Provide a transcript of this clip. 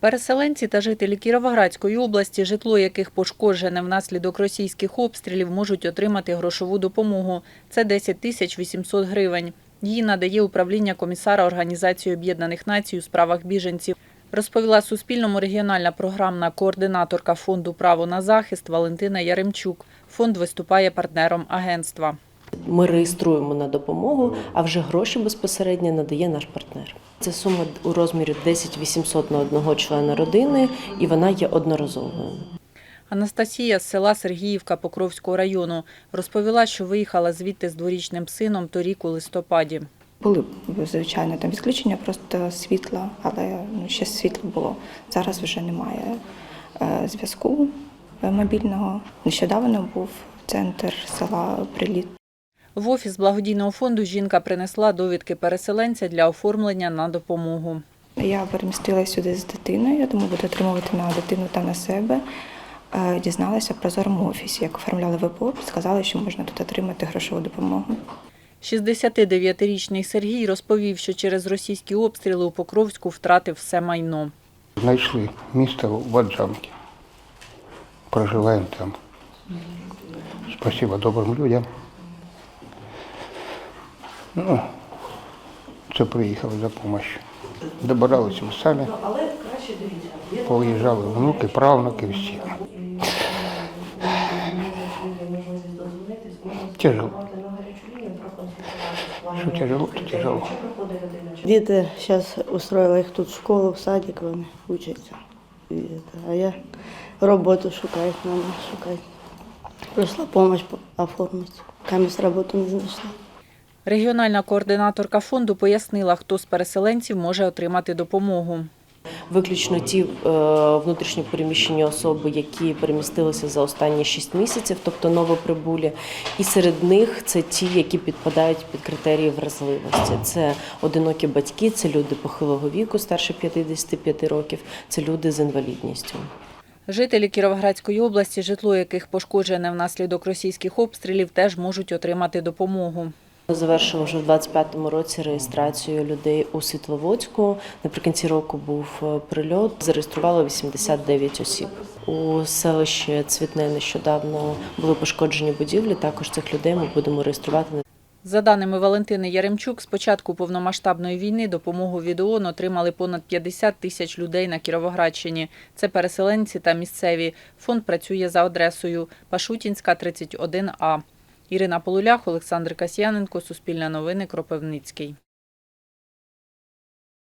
Переселенці та жителі Кіровоградської області, житло яких пошкоджене внаслідок російських обстрілів, можуть отримати грошову допомогу. Це 10 тисяч 800 гривень. Її надає управління комісара Організації Об'єднаних Націй у справах біженців. Розповіла Суспільному регіональна програмна координаторка фонду Право на захист Валентина Яремчук. Фонд виступає партнером агентства. Ми реєструємо на допомогу, а вже гроші безпосередньо надає наш партнер. Це сума у розмірі 10 800 на одного члена родини, і вона є одноразовою. Анастасія з села Сергіївка Покровського району розповіла, що виїхала звідти з дворічним сином торік у листопаді. Були звичайно там відключення просто світла, але ну, ще світло було. Зараз вже немає е, зв'язку мобільного. Нещодавно був центр села Приліт. В офіс благодійного фонду жінка принесла довідки переселенця для оформлення на допомогу. Я перемістилася сюди з дитиною, я думаю, буду отримувати на дитину та на себе. Е, Дізналася в прозорому офісі, як оформляли ВПО, сказали, що можна тут отримати грошову допомогу. 69-річний Сергій розповів, що через російські обстріли у Покровську втратив все майно. Знайшли місто в Аджамці. Проживаємо там. Спасибо добрим людям. Ну, це приїхали за допомогою. Добиралися ми самі. Поїжджали внуки, правнуки всі. Тяжело. Що тяжело, то тяжело. Діти зараз устроїли їх тут в школу, в садик, вони вчаться. А я роботу шукаю, треба шукати. Прийшла допомога оформити. Камість роботу не знайшла. Регіональна координаторка фонду пояснила, хто з переселенців може отримати допомогу. Виключно ті е, внутрішньо переміщені особи, які перемістилися за останні 6 місяців, тобто новоприбулі. І серед них це ті, які підпадають під критерії вразливості. Це одинокі батьки, це люди похилого віку, старше 55 років, це люди з інвалідністю. Жителі Кіровоградської області, житло яких пошкоджене внаслідок російських обстрілів, теж можуть отримати допомогу. Ми завершили вже в 25-му році реєстрацію людей у Світловодську. Наприкінці року був е, прильот. Зареєструвало 89 осіб. У селищі Цвітне нещодавно були пошкоджені будівлі. Також цих людей ми будемо реєструвати За даними Валентини Яремчук, з початку повномасштабної війни допомогу від ООН отримали понад 50 тисяч людей на Кіровоградщині. Це переселенці та місцеві. Фонд працює за адресою Пашутінська, 31А. Ірина Полулях, Олександр Касьяненко, Суспільне новини, Кропивницький.